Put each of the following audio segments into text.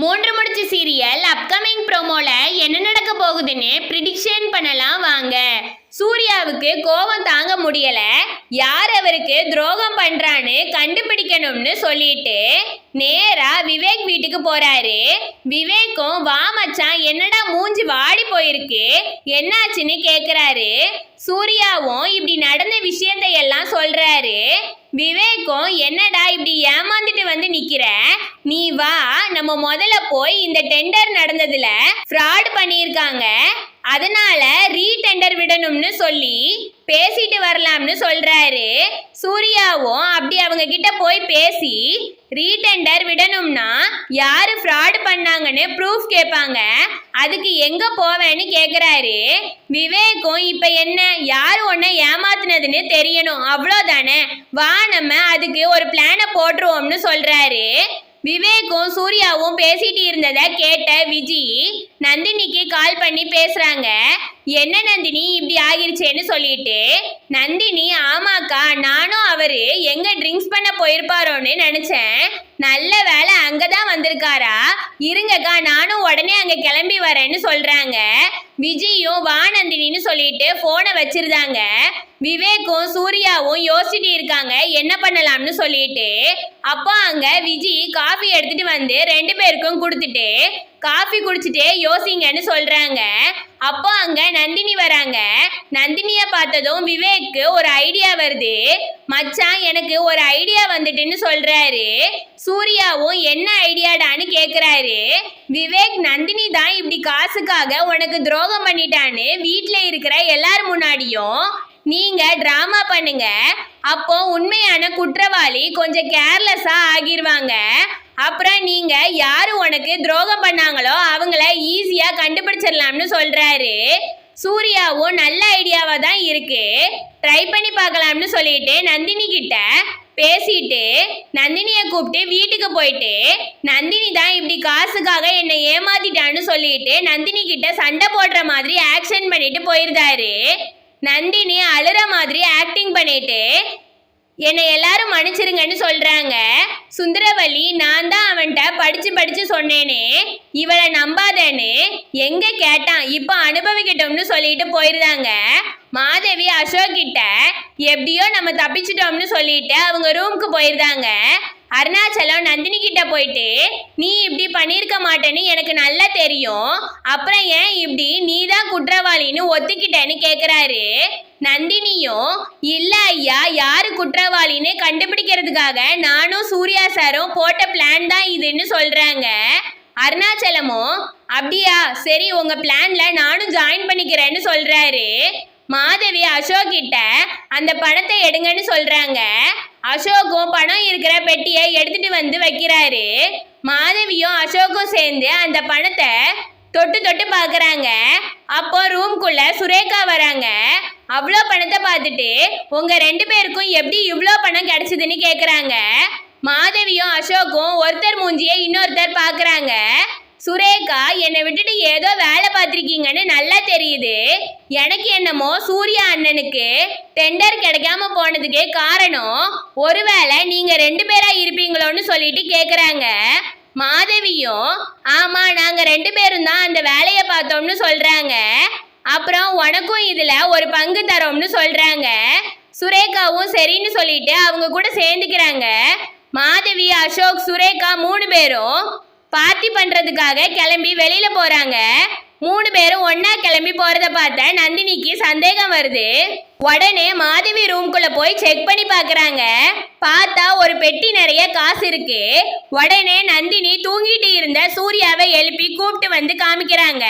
மூன்று முடிச்சு serial upcoming ப்ரோமோல என்ன நடக்க போகுதுன்னு ப்ரிடிக்ஷன் பண்ணலாம் வாங்க. சூர்யாவுக்கு கோபம் தாங்க முடியலை. யார் அவருக்கு துரோகம் பண்றான்னு கண்டுபிடிக்கணும்னு சொல்லிட்டு நேரா விவேக் வீட்டுக்கு போறாரு. விவேக்கும் வா மச்சான் என்னடா மூஞ்சி வாடி போயிருக்கு? என்னாச்சுன்னு கேக்குறாரு. சூர்யாவும் இப்படி நடந்த விஷயத்தை எல்லாம் சொல்றாரு. விவேக்கும் என்னடா இப்படி ஏமாந்துட்டு வந்து நிக்கிற? நீ வா நம்ம முதல்ல போய் இந்த டெண்டர் நடந்ததுல ஃப்ராட் பண்ணியிருக்காங்க. அதனால ரீடெண்டர் விடணும்னு சொல்லி பேசிட்டு வரலாம்னு சொல்றாரு. சூர்யாவும் அப்படி அவங்க கிட்ட போய் பேசி ரீடெண்டர் விடணும்னா யாரு ஃப்ராட் பண்ணாங்கன்னு ப்ரூஃப் கேட்பாங்க. அதுக்கு எங்க போவேன்னு கேக்குறாரு. விவேக்கும் இப்ப என்ன யாரு உன்னை ஏமாத்துனதுன்னு தெரியணும். அவ்வளோதானே வா நம்ம அதுக்கு ஒரு பிளானை போட்டுருவோம்னு சொல்றாரு. விவேக்கும் சூர்யாவும் பேசிட்டு இருந்ததை கேட்ட விஜி நந்தினிக்கு கால் பண்ணி பேசுறாங்க. என்ன நந்தினி இப்படி ஆகிருச்சேன்னு சொல்லிட்டு நந்தினி ஆமாக்கா நானும் அவரு எங்க ட்ரிங்க்ஸ் பண்ண போயிருப்பாரோன்னு நினைச்சேன். நல்ல வேலை அங்கதான் வந்திருக்காரா. இருங்கக்கா நானும் உடனே அங்க கிளம்பி வரேன்னு சொல்றாங்க. விஜயும் வா நந்தினின்னு சொல்லிட்டு போனை வச்சிருந்தாங்க. விவேக்கும் சூர்யாவும் யோசிச்சுட்டு இருக்காங்க என்ன பண்ணலாம்னு சொல்லிட்டு. அப்போ அங்க விஜி காஃபி எடுத்துட்டு வந்து ரெண்டு பேருக்கும் கொடுத்துட்டு காஃபி குடிச்சிட்டே யோசிங்கன்னு சொல்றாங்க. அப்போ அங்க நந்தினி வராங்க. நந்தினிய பார்த்ததும் விவேக்கு ஒரு ஐடியா வருது. மச்சான் எனக்கு ஒரு ஐடியா வந்துட்டுன்னு சொல்றாரு. சூர்யாவும் என்ன ஐடியாடான்னு கேக்குறாரு. விவேக் நந்தினி தான் இப்படி காசுக்காக உனக்கு துரோகம் பண்ணிட்டான்னு வீட்டில் இருக்கிற எல்லார் முன்னாடியும் நீங்க டிராமா பண்ணுங்க. அப்போ உண்மையான குற்றவாளி கொஞ்சம் கேர்லெஸ்ஸா ஆகிருவாங்க. அப்புறம் நீங்க யாரு உனக்கு துரோகம் பண்ணாங்களோ அவங்கள ஈஸியா கண்டுபிடிச்சிடலாம்னு சொல்றாரு. சூர்யாவும் நல்ல ஐடியாவா தான் இருக்கு. ட்ரை பண்ணி பார்க்கலாம்னு சொல்லிட்டு நந்தினி கிட்ட பேசிட்டு நந்தினியை கூப்பிட்டு வீட்டுக்கு போயிட்டு நந்தினி தான் இப்படி காசுக்காக என்னை ஏமாத்திட்டான்னு சொல்லிட்டு நந்தினி கிட்ட சண்டை போடுற மாதிரி ஆக்ஷன் பண்ணிட்டு போயிருந்தாரு. நந்தினி அழுற மாதிரி ஆக்டிங் பண்ணிட்டு என்னை எல்லாரும் மன்னிச்சிருங்கன்னு சொல்றாங்க. சுந்தரவல்லி நான் தான் அவன்கிட்ட படிச்சு படிச்சு சொன்னேனே இவளை நம்பாதேன்னு எங்க கேட்டான்? இப்போ அனுபவிக்கிட்டோம்னு சொல்லிட்டு போயிருந்தாங்க. மாதவி அசோக் கிட்ட எப்படியோ நம்ம தப்பிச்சிட்டோம்னு சொல்லிட்டு அவங்க ரூமுக்கு போயிருந்தாங்க. அருணாச்சலம் நந்தினி கிட்ட போயிட்டு நீ இப்படி பண்ணியிருக்க மாட்டேன்னு எனக்கு நல்லா தெரியும். அப்புறம் ஏன் இப்படி நீ தான் குற்றவாளின்னு ஒத்துக்கிட்டேன்னு கேட்குறாரு நந்தினியும் இல்ல ஐயா யாரு குற்றவாளின்னு கண்டுபிடிக்கிறதுக்காக நானும் சூர்யா சாரும் போட்ட பிளான் தான் இதுன்னு சொல்றாங்க. அருணாச்சலமும் அப்படியா சரி உங்க பிளான்ல நானும் ஜாயின் பண்ணிக்கிறேன்னு சொல்றாரு. மாதவி அசோக் கிட்ட அந்த பணத்தை எடுங்கன்னு சொல்றாங்க. அசோக்கும் பணம் இருக்கிற பெட்டியை எடுத்துட்டு வந்து வைக்கிறாரு. மாதவியும் அசோக்கும் சேர்ந்து அந்த பணத்தை தொட்டு தொட்டு பார்க்குறாங்க. அப்போ ரூம்குள்ள சுரேகா வராங்க. அவ்வளோ பணத்தை பார்த்துட்டு உங்க ரெண்டு பேருக்கும் எப்படி இவ்வளோ பணம் கிடைச்சதுன்னு கேட்குறாங்க மாதவியும் அசோக்கும் ஒருத்தர் மூஞ்சியை இன்னொருத்தர் பார்க்குறாங்க. சுரேகா என்னை விட்டுட்டு ஏதோ வேலை பார்த்துருக்கீங்கன்னு நல்லா தெரியுது. எனக்கு என்னமோ சூர்யா அண்ணனுக்கு டெண்டர் கிடைக்காம போனதுக்கே காரணம் ஒருவேளை நீங்க ரெண்டு பேரா இருப்பீங்களோன்னு சொல்லிட்டு கேக்குறாங்க. மாதவியும் ஆமா நாங்க ரெண்டு பேரும் தான் அந்த வேலையை பார்த்தோம்னு சொல்றாங்க. அப்புறம் உனக்கும் இதுல ஒரு பங்கு தரோம்னு சொல்றாங்க. சுரேகாவும் சரின்னு சொல்லிட்டு அவங்க கூட சேர்ந்துக்கிறாங்க. மாதவி அசோக் சுரேகா மூணு பேரும் பார்ட்டி பண்ணுறதுக்காக கிளம்பி வெளியில் போகிறாங்க மூணு பேரும் ஒன்றா கிளம்பி போறத பார்த்த நந்தினிக்கு சந்தேகம் வருது. உடனே மாதவி ரூம்குள்ள போய் செக் பண்ணி பார்க்குறாங்க. பார்த்தா ஒரு பெட்டி நிறைய காசு இருக்கு. உடனே நந்தினி தூங்கிட்டு இருந்த சூர்யாவை எழுப்பி கூப்பிட்டு வந்து காமிக்கிறாங்க.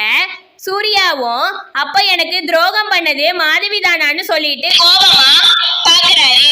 சூர்யாவும் அப்ப எனக்கு துரோகம் பண்ணது மாதவி தானான்னு சொல்லிட்டு கோபமா பாக்குறாரு